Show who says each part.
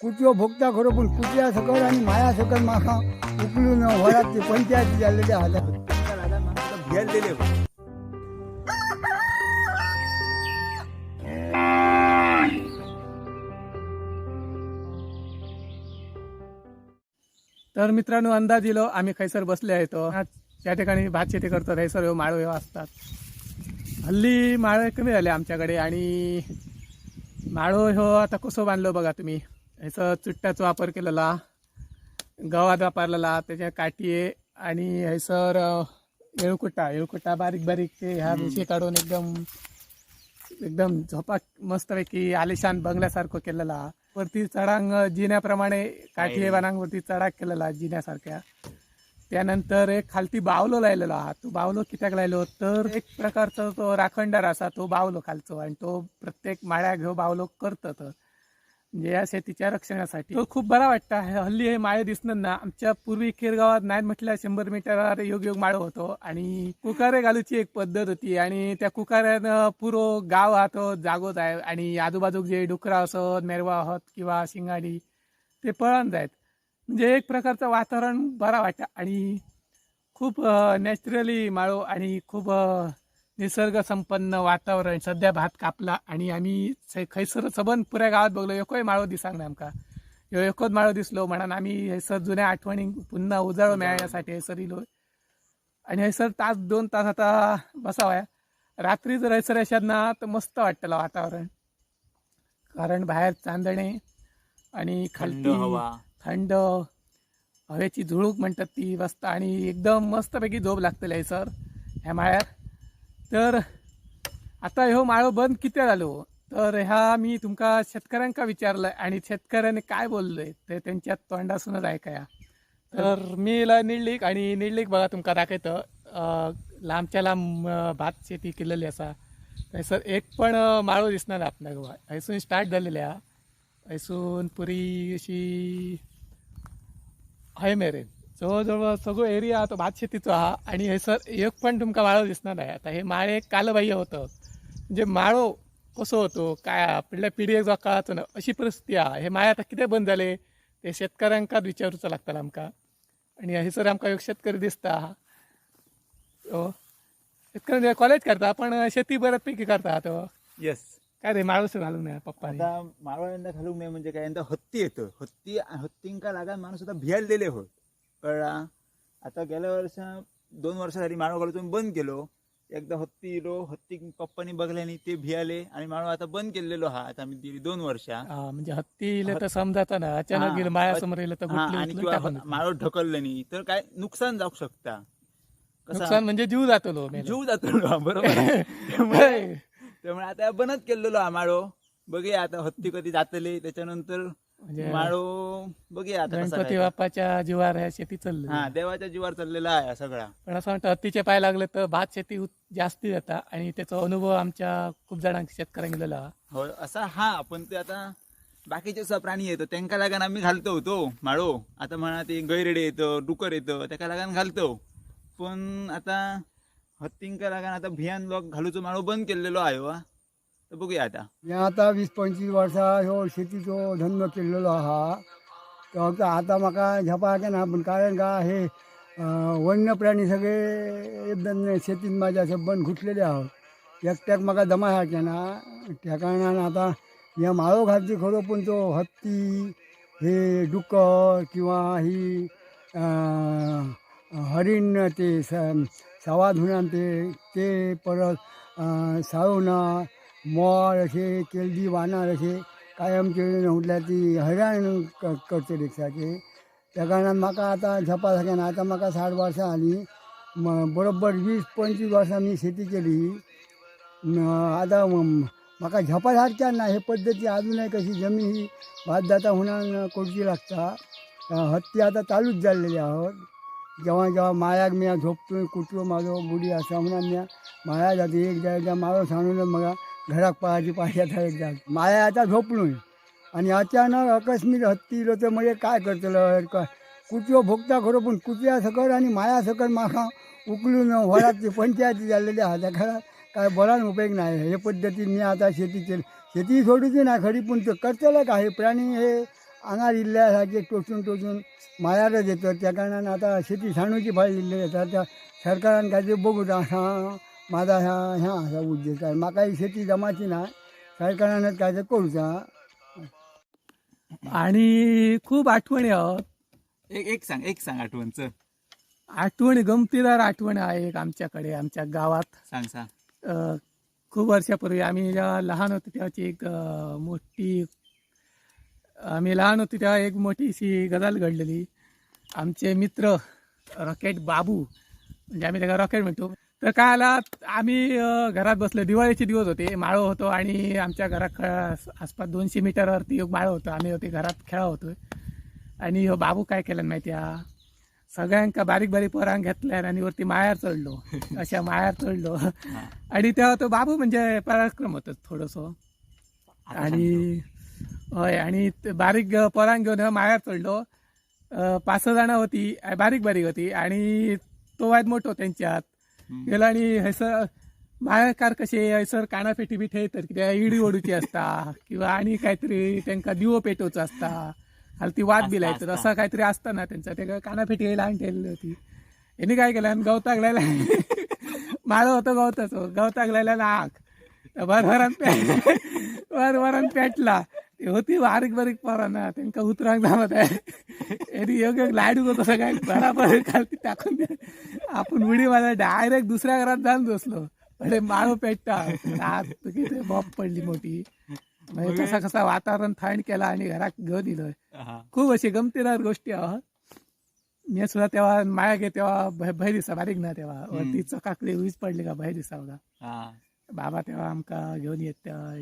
Speaker 1: कुटयो भोगता खरो पण कुटया सकल आणि माया सकल माका उकलून वरात ते पंचायती झालेले हातात
Speaker 2: हत्तींका लागून माणूस आता भियालेले हो
Speaker 3: तर मित्रांनो अंदाज दिलो आम्ही खैसर बसले आहे तो. त्या ठिकाणी भात शेती करतो थैसर ह्यो माळो ह्यो असतात. हल्ली माळे कमी झाले आमच्याकडे आणि माळो ह्यो आता कसो बांधलो बघा तुम्ही. ह्याचं चुट्टाचा वापर केलेला गवात वापरलेला त्याच्या काठीये आणि हैसर येळकुटा येळकुटा बारीक बारीक ते ह्या मिशी काढून एकदम एकदम झोपा मस्तपैकी आलिशान बंगल्यासारखं केलेला. वरती चढांग जिन्याप्रमाणे काठी बाणांग वरती चढाक केलेला जिन्यासारख्या. त्यानंतर एक खालती बावलो लायलेला हा. तो बावलो कित्याक लायलो? तर एक प्रकारचा तो राखणदार असा तो बावलो खालचो आणि तो प्रत्येक माळ्या घेऊ बावलो करतात. म्हणजे या शेतीच्या रक्षणासाठी. तो खूप बरा वाटतं. हे- हल्ली हे माळे दिसणार ना आमच्या पूर्वी खेरगावात नाही म्हटलं शंभर मीटरवर योग योग माळो होतो. आणि कुकारे घालूची एक पद्धत होती. आणि त्या कुकाऱ्यानं पुरो गाव हा तो जागोच आहे. आणि आजूबाजूक जे डुकरा असत मेरवा आहोत किंवा शिंगाडी ते पळण जायत. म्हणजे एक प्रकारचं वातावरण बरा वाटतं. आणि खूप नॅचरली माळो आणि खूप अ, निसर्ग संपन्न वातावरण. सध्या भात कापला आणि आम्ही खैसर सबन पुऱ्या गावात बघलो. एकोय माळो दिसांक ना आमका. ह्यो एकच माळो दिसलो म्हणून आम्ही हैसर जुन्या आठवणी पुन्हा उजाळो मेळण्यासाठी हैसर इलो. आणि हैसर तास दोन तास आता बसावया. रात्री जर हैसर येशात ना तर मस्त वाटतलं वातावरण. कारण बाहेर चांदणे आणि खालती
Speaker 2: हवा.
Speaker 3: थंड हवेची झुळूक म्हणतात ती बसता आणि एकदम मस्तपैकी झोप लागतले सर. ह्या माळ्यात. तर आता ह्यो माळो बंद किती झालो? तर ह्या मी तुमका शेतकऱ्यांका विचारलं आणि शेतकऱ्याने काय बोललोय ते त्यांच्या तोंडासूनच ऐकाया. तर मी इला निडलीक आणि निडलीक बघा तुमका दाखयतं लांबच्या लांब भात शेती केलेली असा. थंयसर एक पण माळो दिसणार आपल्या गोवा हयसून स्टार्ट झालेले हा हयसून पुरी अशी हय मेरेन जवळजवळ सगळो एरिया तो भात शेतीचो हा. आणि हे सर एक पण तुमका माळो दिसणार नाही. आता हे माळे कालबाह्य होतं. म्हणजे माळो कसो होतो काय आपल्या पिढयेक जो कळाचो ना अशी परिस्थिती हा हे माळे आता कितें बंद जाले ते शेतकऱ्यांकाच विचारूचं लागतलं आमकां. आणि हे सर आमकां एक शेतकरी दिसता. हो. शेतकरी कॉलेज करता पण शेती बऱ्यापैकी करता तो.
Speaker 2: येस
Speaker 3: काय रे माळूस घालूंक नाही पप्पाने?
Speaker 2: आता माळवा यंदा घालूक नाही म्हणजे काय यंदा हत्ती येतं हत्ती हत्तींका लागान माणूस आता भियालेले होत कळला. आता गेल्या वर्षा दोन वर्षा झाली माळो घालून बंद केलो. एकदा हत्ती इलो हत्ती पप्पानी बघल्यानी ते भियाले आणि माळो आता बंद केलेलो हा. आता आम्ही दिली दोन वर्षा.
Speaker 3: म्हणजे हत्ती तर समजाता ना अचानक गेलं तर
Speaker 2: आणि
Speaker 3: उचलून
Speaker 2: किंवा
Speaker 3: टाकून देतो.
Speaker 2: माळो ढकललं नाही तर काय नुकसान जाऊ शकता.
Speaker 3: नुकसान
Speaker 2: कसा
Speaker 3: म्हणजे जीव जातो लो मेला.
Speaker 2: जीव जातो बरोबर. त्यामुळे त्यामुळे आता बनत केलेलो हा माळो बघूया आता हत्ती कधी जातले त्याच्यानंतर
Speaker 3: म्हणजे
Speaker 2: माळो बघूया आता कसा
Speaker 3: गणपती
Speaker 2: काय.
Speaker 3: बाप्पाच्या जीवार ह्या शेती चालली
Speaker 2: हा देवाच्या जीवावर चाललेला आहे हा सगळा
Speaker 3: पण असं वाटतं हत्तीचे पाय लागले तर भात शेती उत- जास्ती जाता आणि त्याचा अनुभव आमच्या खूप जणांक शेतकऱ्यांक गेलेला हा.
Speaker 2: हो असा हा पण ते आता बाकीचे स प्राणी येतो त्यांका लागान आम्ही घालतो होतो माळो आता म्हणा ते गैरेडे येतं डुकर येतं त्याका लागान घालतो पण आता हत्तींका लागान आता भियान लोक घालूचो माळो बंद केलेलो आहे हो हा. तर बघूया आता.
Speaker 1: मी आता वीस पंचवीस वर्सां ह्यो शेतीचो धंदो केल्लेलो आहा. तो आता म्हाका झपा ना पूण कारण का हे अं, वन्य प्राणी सगळे एकदम शेतीन माझ्या असे बंद घुसलेले आहोत एकट्याक म्हाका दमा सारखे ना त्या कारणान आता हे माळो घालची खरो पूण तो हत्ती हे डुकर किंवा ही अं, हरीण ते सवाधुनान ते ते परत अं, मोर असे केलदी वानर असे कायमचे म्हटल्यार ती हैराण क- करचे रिक्षाचे. त्या कारणान म्हाका आतां झपा सगळ्यान आतां म्हाका साठ वर्सां जालीं बरोबर वीस पंचवीस वर्सां मी शेती केली. आतां म्हाका झपा सारक्या ना हे पद्दती अजूनय कशी जमीन ही भात जाता म्हणून करची लागता. हत्ती आतां चालूच जाल्लेली आहोत. जेव्हा जेव्हा माळ्याक मी झोपतो कुटलो माझो बुडी आसा म्हणून मी माळ्या जाता. एक जाय माळो सांगून म्हाका घराक पळायची पाहिजे आता माया आता झोपलोय. आणि अचानक आकस्मिक हत्ती तर म्हणजे काय करतलो? का कुत्रो भोगता खरो पण कुत्र्या सकट आणि माया सकल म्हाका उकलून वरात पंचायती जाल्लेली आहा. त्या खरा काय बरान उपयोग नाही. हे पद्धतीन मी आता शेती केली. शेती सोडूची ना खरी पण ते करतलं का हे प्राणी हे आंगार इल्ल्यासारखे टोचून टोचून मायारच येतं त्या कारणान आता शेती सांडूची फाळ दिल्ली येतात त्या सरकारान काय ते बघू. हां. माझा ह्या ह्या असा उद्देश आहे म्हाका ही शेती जमाची ना सरकारानच काय ते करूचा
Speaker 3: आणि खूप आठवणी आहोत.
Speaker 2: एक एक सांग एक सांग आठवणच
Speaker 3: आठवण गमतीदार आठवण आहे एक आमच्याकडे आमच्या गावात.
Speaker 2: सांग सांग.
Speaker 3: अ, खूप वर्षापूर्वी आम्ही जेव्हा लहान होतो तेव्हाची एक अ, मोठी आम्ही लहान होतो तेव्हा एक मोठीशी गजाल घडलेली. आमचे मित्र रॉकेट बाबू म्हणजे आम्ही त्याला रॉकेट म्हणतो. तर काय आला आम्ही घरात बसलो. दिवाळीचे दिवस होते माळो होतो आणि आमच्या घरात आसपास दोनशे मीटरवरती एक माळो होतो. आम्ही होते घरात खेळा होतो आणि ह्यो बाबू काय केलं माहिती हा? सगळ्यांका बारीक बारीक पोरांक घेतल्यान आणि वरती मायार चढलो. अशा मायार चढलो. आणि तेव्हा तो बाबू म्हणजे पराक्रम होतो थोडंसं. आणि होय आणि ते बारीक पोरांक घेऊन मायार चढलो. पाच सहा जाणां होती बारीक बारीक होती. आणि तो वायद मोठो त्यांच्यात. गेलो आणि हैसर मायाकार कसे हैसर कानापेटी बी ठेयतात कित्याक इडी ओडूची असता. किंवा आणि काहीतरी त्यांका दिवो पेटोवचो असता. हाल ती वाद बी लायतात. असं काहीतरी असतं ना त्यांचा. ते कानापेटी लहान ठेवलेली होती. यांनी काय केलं? आणि गवताक लायला माळो होतो गवताच. गवताक लायला नाक. बरभरान पे बरभरान पेटला. ती होती बारीक बारीक पोरां ना त्यांका उतराक जमत आहे योग्य लाडू होतो काय बराबर खालती टाकून दे. आपण उडी मारला डायरेक्ट दुसऱ्या घरात जाऊन बसलो. अरे माळो पेटता आत किती बॉम्ब पडली मोठी. म्हणजे कसा कसा वातावरण थंड केला आणि घरात घेऊन दिलं. खूप अशी गमतीदार गोष्टी आहोत मी सुद्धा तेव्हा माया गे तेव्हा भय दिसा बारीक ना तेव्हा. वरती चकाकली वीज पडली का भय दिसा बघा बाबा तेव्हा आमका घेऊन येत तेव्हा